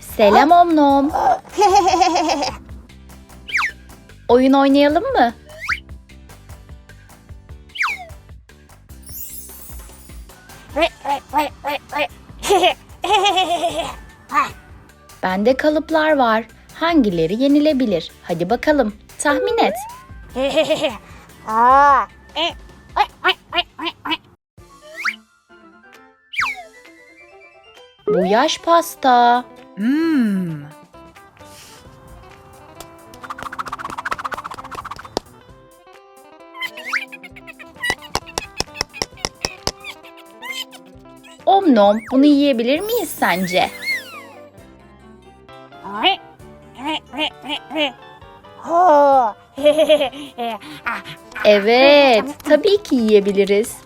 Selam Omnom. Oyun oynayalım mı? Bende kalıplar var. Hangileri yenilebilir? Hadi bakalım. Tahmin et. Bu yaş pasta. Mmm. Omnom, bunu yiyebilir miyiz sence? Evet, tabii ki yiyebiliriz.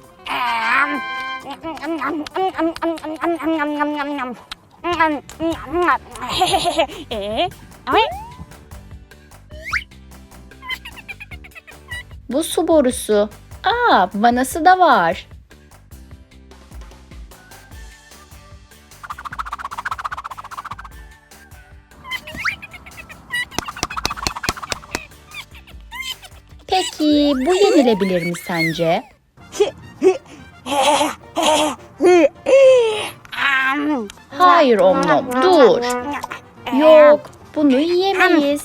Bu su borusu. Aa, vanası da var. Peki bu yenilebilir mi sence? Hayır Omnom, dur. Yok, bunu yiyemeyiz.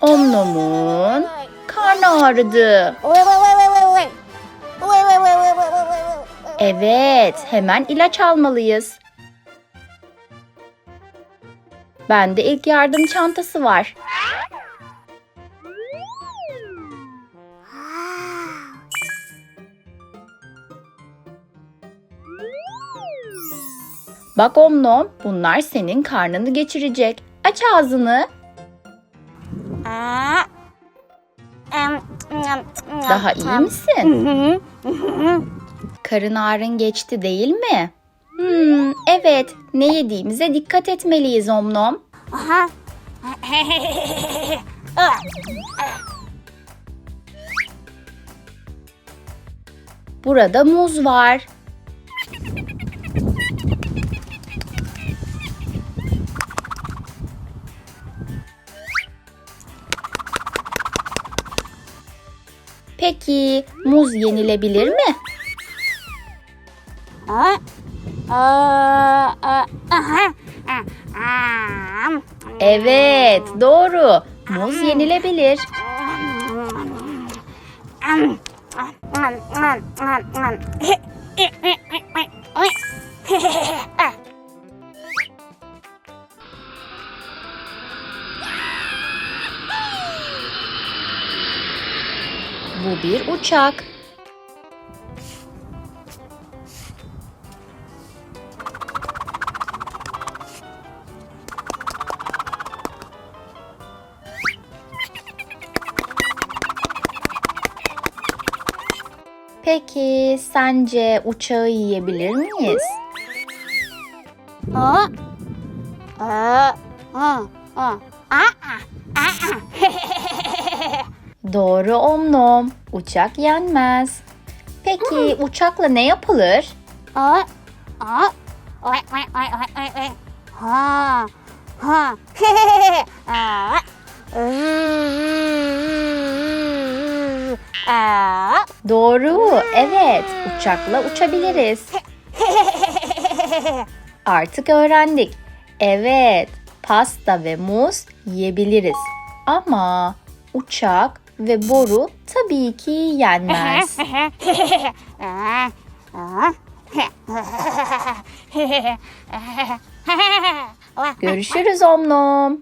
Omnom'un karnı ağrıdı. Evet, hemen ilaç almalıyız. Bende ilk yardım çantası var. Bak Omnom, bunlar senin karnını geçirecek. Aç ağzını. Daha iyi misin? Karın ağrın geçti değil mi? Hmm, evet. Ne yediğimize dikkat etmeliyiz Omnom. Burada muz var. Peki muz yenilebilir mi? Evet, doğru. Muz yenilebilir. Bu bir uçak. Peki sence uçağı yiyebilir miyiz? Doğru omnom. Uçak yenmez. Peki uçakla ne yapılır? Doğru. Evet, uçakla uçabiliriz. Artık öğrendik. Evet, pasta ve muz yiyebiliriz. Ama uçak ve boru tabii ki yenmez. Görüşürüz omnom.